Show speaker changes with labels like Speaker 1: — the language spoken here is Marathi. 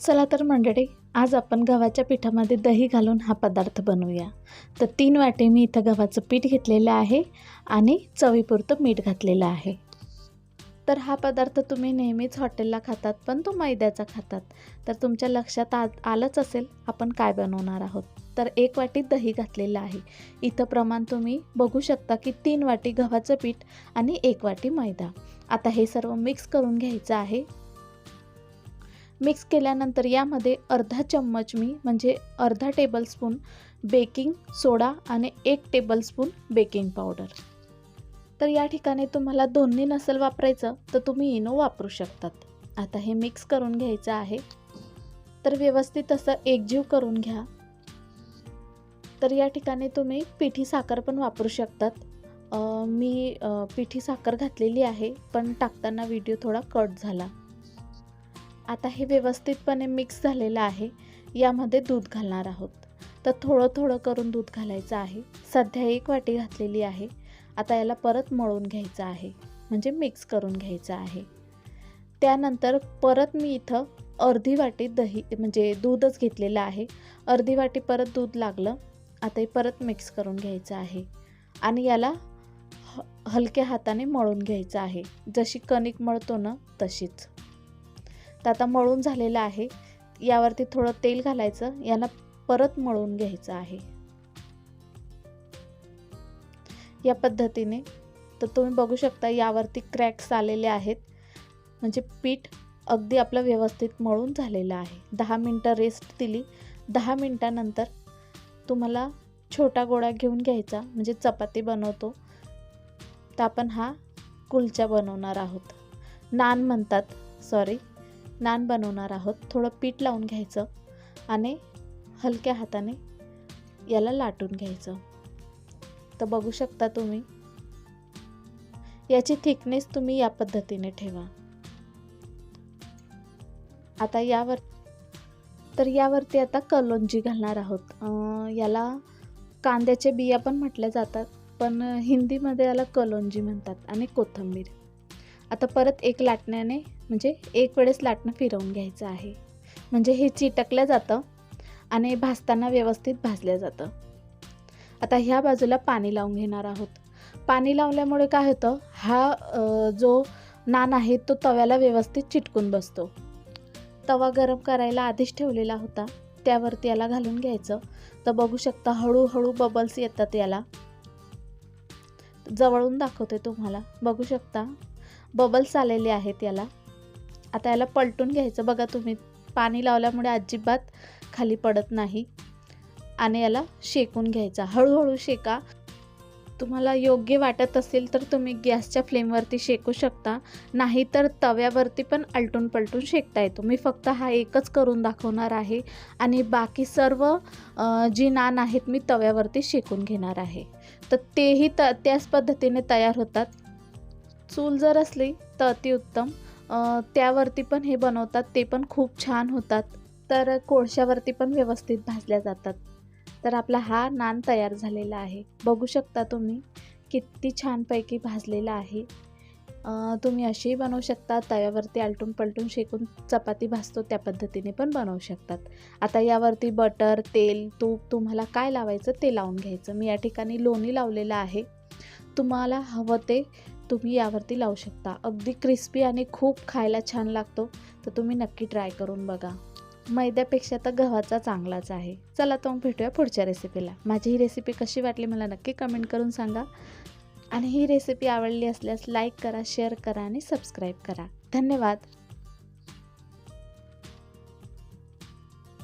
Speaker 1: चला तर मंडळी आज आपण गव्हाच्या पिठामध्ये दही घालून हा पदार्थ बनवूया. तर तीन वाटे मी इथं गव्हाचं पीठ घेतलेलं आहे आणि चवीपुरतं मीठ घातलेलं आहे. तर हा पदार्थ तुम्ही नेहमीच हॉटेलला खातात पण तो मैद्याचा खातात. तर तुमच्या लक्षात आ आलंच असेल आपण काय बनवणार आहोत. तर एक वाटी दही घातलेलं आहे. इथं प्रमाण तुम्ही बघू शकता की तीन वाटी गव्हाचं पीठ आणि एक वाटी मैदा. आता हे सर्व मिक्स करून घ्यायचं आहे. मिक्स केल्यानंतर यामध्ये अर्धा चम्मच मी म्हणजे अर्धा टेबलस्पून बेकिंग सोडा आणि एक टेबलस्पून बेकिंग पावडर तर या ठिकाणी तुम्हाला दोन्ही नसेल वापरायचं तर तुम्ही इनो वापरू शकतात. आता हे मिक्स करून घ्यायचं आहे. तर व्यवस्थित असं एकजीव करून घ्या. तर या ठिकाणी तुम्ही पिठी साखर पण वापरू शकतात. मी पिठी साखर घातलेली आहे पण टाकताना व्हिडिओ थोडा कट झाला. आता हे व्यवस्थितपणे मिक्स झालेलं आहे. यामध्ये दूध घालणार आहोत. तर थोडं थोडं करून दूध घालायचं आहे. सध्या एक वाटी घातलेली आहे. आता याला परत मळून घ्यायचं आहे. म्हणजे मिक्स करून घ्यायचं आहे. त्यानंतर परत मी इथं अर्धी वाटी दही म्हणजे दूधच घेतलेलं आहे. अर्धी वाटी परत दूध लागलं. आता हे परत मिक्स करून घ्यायचं आहे. आणि याला ह हलक्या हाताने मळून घ्यायचं आहे. जशी कणिक मळतो ना तशीच. तर आता मळून झालेलं आहे. यावरती थोडं तेल घालायचं. याला परत मळून घ्यायचं आहे. या पद्धतीने. तर तुम्ही बघू शकता यावरती क्रॅक्स आलेले आहेत. म्हणजे पीठ अगदी आपलं व्यवस्थित मळून झालेलं आहे. दहा मिनटं रेस्ट दिली. दहा मिनटानंतर तुम्हाला छोटा गोळा घेऊन घ्यायचा. म्हणजे चपाती बनवतो. तर आपण हा कुलचा बनवणार आहोत. नान म्हणतात. सॉरी नान बनवणार आहोत. थोडं पीठ लावून घ्यायचं आणि हलक्या हाताने याला लाटून घ्यायचं. तर बघू शकता तुम्ही याची थिकनेस तुम्ही या पद्धतीने ठेवा. आता यावर तर यावरती आता कलोंजी घालणार आहोत. याला कांद्याचे बिया पण म्हटल्या जातात पण हिंदीमध्ये याला कलोंजी म्हणतात आणि कोथिंबीर. आता परत एक लाटण्याने म्हणजे एक वेळेस लाटणं फिरवून घ्यायचं आहे. म्हणजे हे चिटकलं जातं आणि भाजताना व्यवस्थित भाजलं जातं. आता ह्या बाजूला पाणी लावून घेणार आहोत. पाणी लावल्यामुळे काय होतं? हा जो नान आहे तो तव्याला व्यवस्थित चिटकून बसतो. तवा गरम करायला आधीच ठेवलेला होता. त्यावरती याला घालून घ्यायचं. तर बघू शकता हळूहळू बबल्स येतात याला. जवळून दाखवते तुम्हाला. बघू शकता. बबल्स आलेले आहेत याला. आता याला पलटून घ्यायचं. बघा तुम्ही पाणी लावल्यामुळे अजिबात खाली पडत नाही. आणि याला शेकून घ्यायचा. हळूहळू शेका. तुम्हाला योग्य वाटत असेल तर तुम्ही गॅसच्या फ्लेमवरती शेकू शकता. नाहीतर तव्यावरती पण आलटून पलटून शेकता येतो. मी फक्त हा एकच करून दाखवणार आहे. आणि बाकी सर्व जी नान आहेत मी तव्यावरती शेकून घेणार आहे. तर तेही त त्याच पद्धतीने तयार होतात. चूल जर असली तर अतिउत्तम त्यावरती पण हे बनवतात ते पण खूप छान होतात. तर कोळशावरती पण व्यवस्थित भाजल्या जातात. तर आपला हा नान तयार झालेला आहे. बघू शकता तुम्ही किती छानपैकी भाजलेला आहे. तुम्ही असेही बनवू शकता तव्यावरती आलटून पलटून शेकून चपाती भाजतो त्या पद्धतीने पण बनवू शकतात. आता यावरती बटर तेल तूप तुम्हाला काय लावायचं ते लावून घ्यायचं. मी या ठिकाणी लोणी लावलेलं आहे. तुम्हाला हवं ते तुम्ही यावरती लावू शकता. अगदी क्रिस्पी आणि खूप खायला छान लागतो. तर तुम्ही नक्की ट्राय करून बघा. मैद्यापेक्षा तर गव्हाचा चांगलाच आहे. चला तर मग भेटूया पुढच्या रेसिपीला माझी ही रेसिपी कशी वाटली मला नक्की कमेंट करून सांगा. आणि ही रेसिपी आवडली असल्यास लाईक करा शेअर करा आणि सबस्क्राईब करा. धन्यवाद.